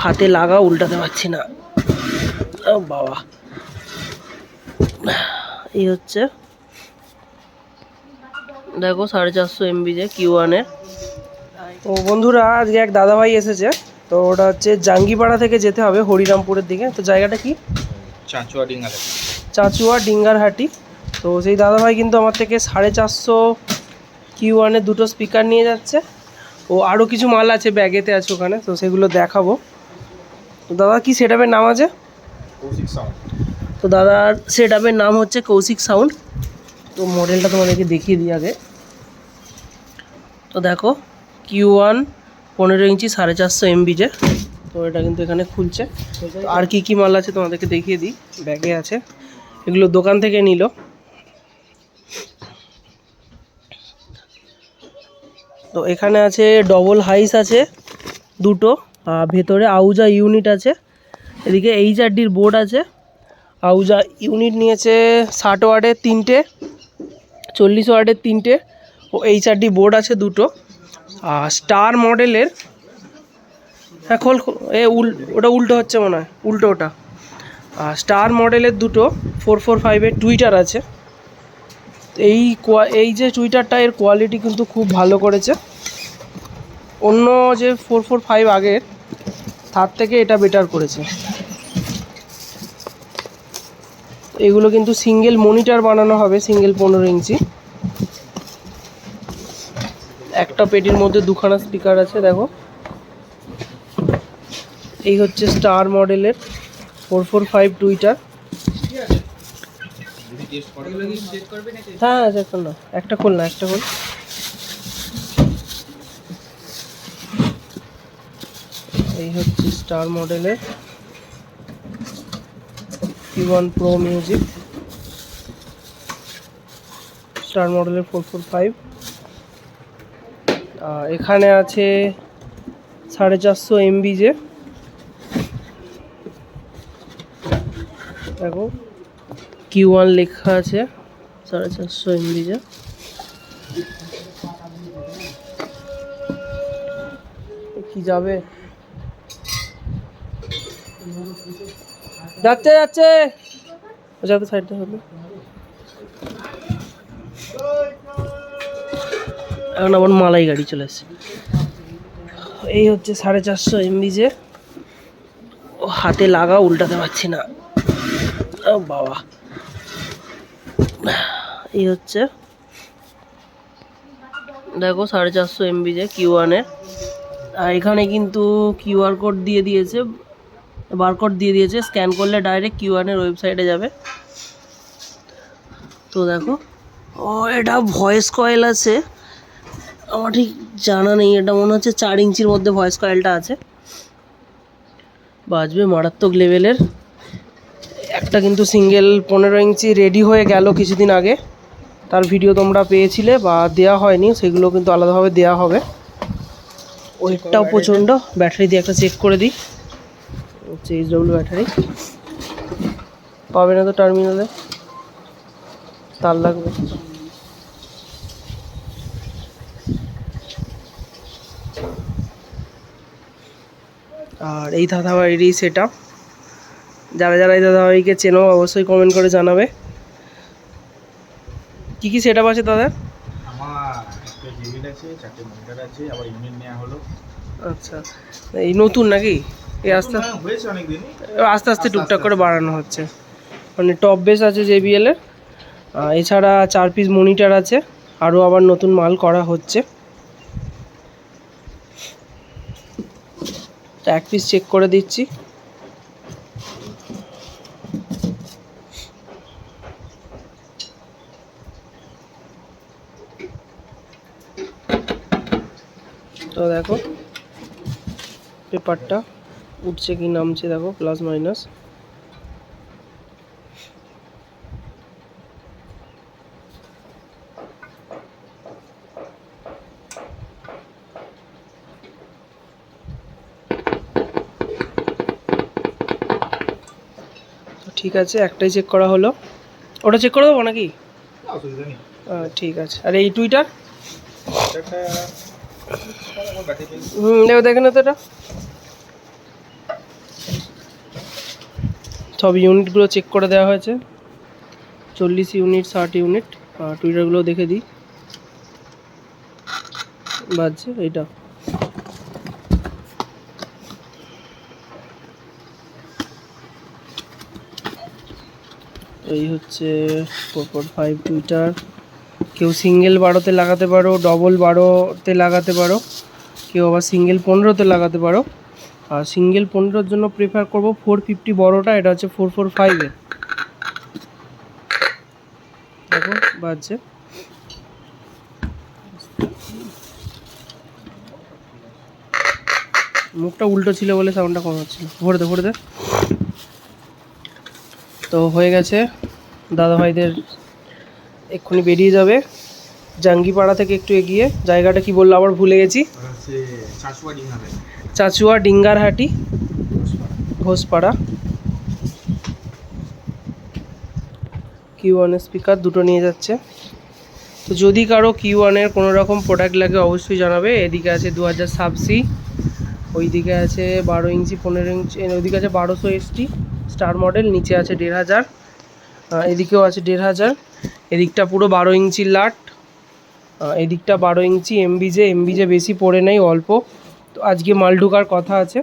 হাতে লাগা উল্টাতে পারছি না। ও বাবা। এই হচ্ছে। দেখো সাড়ে চারশো এমবি যে কিউ ওয়ানের ও বন্ধুরা আজকে এক দাদাভাই এসেছে। তো ওটা হচ্ছে জাঙ্গিপাড়া থেকে যেতে হবে হরিরামপুরের দিকে। তো জায়গাটা কি? চাঁচুয়া ডিঙ্গালে চাচুয়া ডিঙ্গারহাটি তো সেই দাদাভাই কিন্তু আমার থেকে সাড়ে চারশো কিউ ওয়ানের দুটো স্পিকার নিয়ে যাচ্ছে। ও আরও কিছু মাল আছে ব্যাগেতে আছে ওখানে তো সেগুলো দেখাবো। তো দাদা কি সেট নাম আছে? কৌশিক সাউন্ড তো দাদার সেট আপের নাম হচ্ছে কৌশিক সাউন্ড তো মডেলটা তোমাদেরকে দেখিয়ে দিই আগে। তো দেখো কিউ ওয়ান পনেরো ইঞ্চি সাড়ে চারশো এমবি যে। তো এটা কিন্তু এখানে খুলছে। আর কি কি মাল আছে তোমাদেরকে দেখিয়ে দিই। ব্যাগে আছে। এগুলো দোকান থেকে নিল। তো এখানে আছে ডবল হাইস আছে দুটো। ভেতরে আউজা ইউনিট আছে, এদিকে এইচ আর বোর্ড আছে। আউজা ইউনিট নিয়েছে ষাট ওয়ার্ডের তিনটে, চল্লিশ ওয়ার্ডের তিনটে, ও এইচ আর ডি বোর্ড আছে দুটো। আর স্টার মডেলের হ্যাঁ খোল। এ উল, ওটা উল্টো হচ্ছে মনে হয়, উল্টো ওটা। আর স্টার মডেলের দুটো, ফোর ফোর ফাইভের টুইটার আছে। এই এই যে টুইটারটা, এর কোয়ালিটি কিন্তু খুব ভালো করেছে। অন্য যে ফোর ফোর ফাইভ আগের তার থেকে এটা বেটার করেছে। এগুলো কিন্তু সিঙ্গেল মনিটর বানানো হবে সিঙ্গেল পনেরো ইঞ্চি। একটা পেটির মধ্যে দুখানা স্পিকার আছে, দেখো। এই হচ্ছে স্টার মডেলের ফোর ফোর ফাইভ টুইটার হ্যাঁ একটা খোল না, একটা খোল। এই হচ্ছে স্টার মডেলের P one pro music star মডেলের ফোর ফোর ফাইভ এখানে আছে সাড়ে চারশো এমবি যে। দেখো কিউ ওয়ান লেখা আছে সাড়ে চারশো এমবি যা। কি যাবে? যাচ্ছে যাচ্ছে। যাতে সাইডটা হবে। এখন আমার মালাই গাড়ি চলে এসছে এই হচ্ছে সাড়ে চারশো এমবি যে। ও হাতে লাগা উল্টাতে পারছি না। ও বাবা। এই হচ্ছে। দেখো সাড়ে চারশো এমবি যে কিউ ওয়ানের আর এখানে কিন্তু কিউআর কোড দিয়ে দিয়েছে। বারকোড দিয়ে দিয়েছে। স্ক্যান করলে ডাইরেক্ট কিউ ওয়ানের ওয়েবসাইটে যাবে। তো দেখো। ও এটা ভয়েস কয়েল আছে। আমার ঠিক জানা নেই। এটা মনে হচ্ছে চার ইঞ্চির মধ্যে ভয়েস কয়েলটা আছে। বাজবে মারাত্মক লেভেলের একটা কিন্তু সিঙ্গেল পনেরো ইঞ্চি রেডি হয়ে গেল কিছুদিন আগে। তার ভিডিও তোমরা পেয়েছিলে বা দেওয়া হয়নি সেগুলো কিন্তু আলাদাভাবে দেওয়া হবে। ওয়েটটাও প্রচণ্ড। ব্যাটারি দিয়ে একটা চেক করে দিই। হচ্ছে এইচ ডব্লিউ ব্যাটারি পাবে না তো টার্মিনালে তার লাগবে। আর এই দাদাবাড়িরই আপ যারা যারা এই দাদাবাড়িকে চেনো অবশ্যই কমেন্ট করে জানাবে। কি কি সেট আপ আছে দাদা আমার একটা টেবিল আছে আছে আবার ইউনিট নেওয়া হলো। আচ্ছা। এই নতুন নাকি? এই আস্তে আস্তে আস্তে টুকটাক করে বাড়ানো হচ্ছে। মানে টপ বেস আছে JBL এর। এছাড়া চার পিস মনিটর আছে। আরও আবার নতুন মাল করা হচ্ছে। এক পিস চেক করে দিচ্ছি। তো দেখো পেপারটা উঠছে কি নামছে দেখো প্লাস মাইনাস ঠিক আছে একটাই চেক করা হলো। ওটা চেক করে দেবো নাকি? ঠিক আছে। আর এই টুইটার হুম দেখো দেখে না তো এটা। সব ইউনিটগুলো চেক করে দেওয়া হয়েছে। চল্লিশ ইউনিট ষাট ইউনিট আর টুইটারগুলো দেখে দিই। বাজছে, এইটা। এই হচ্ছে ফোর ফোর ফাইভ টুইটার কেউ সিঙ্গেল বারোতে লাগাতে পারো ডবল বারোতে লাগাতে পারো, কেউ আবার সিঙ্গেল পনেরোতে লাগাতে পারো। সিঙ্গেল পনেরোর জন্য প্রেফার করব ফোর ফিফটি বড়োটা, এটা হচ্ছে ফোর ফোর ফাইভের দেখো, বাজছে। মুখটা উল্টো ছিল বলে সাউন্ডটা কম হচ্ছিল। ভরে দে ভরে দে। তো হয়ে গেছে। দাদা ভাইদের এক্ষুনি বেরিয়ে যাবে। জাঙ্গিপাড়া থেকে একটু এগিয়ে। জায়গাটা কি বলল? আবার ভুলে গেছি। চাচুয়া ডিঙ্গারহাটি, ঘোষপাড়া। কিউ ওয়ানের স্পিকার দুটো নিয়ে যাচ্ছে। তো যদি কারও কিউ ওয়ানের কোনো রকম প্রোডাক্ট লাগে, অবশ্যই জানাবে। এদিকে আছে দু হাজার সাবসি ওইদিকে আছে বারো ইঞ্চি, পনেরো ইঞ্চি ওইদিকে আছে বারোশো এসটি স্টার মডেল নিচে আছে দেড় হাজার। এদিকেও আছে দেড় হাজার। এদিকটা পুরো বারো ইঞ্চি লাট। এদিকটা বারো ইঞ্চি এমবিজে এমবিজে বেশি পড়ে নেই, অল্প। আজকে মাল ঢোকার কথা আছে।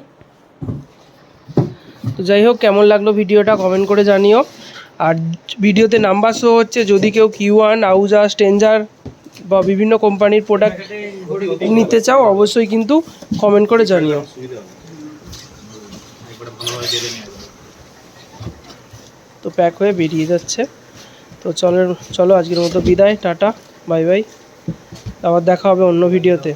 তো যাই হোক, কেমন লাগল ভিডিওটা কমেন্ট করে জানিও। আর ভিডিওতে নাম্বার শো হচ্ছে, যদি কেউ কিউ আউজা স্টেঞ্জার বা বিভিন্ন কোম্পানির প্রোডাক্ট নিতে চাও, অবশ্যই কিন্তু কমেন্ট করে জানিও। তো প্যাক হয়ে বেরিয়ে যাচ্ছে। তো চলো চলো আজকের মতো বিদায়, টাটা বাই বাই আবার দেখা হবে অন্য ভিডিওতে।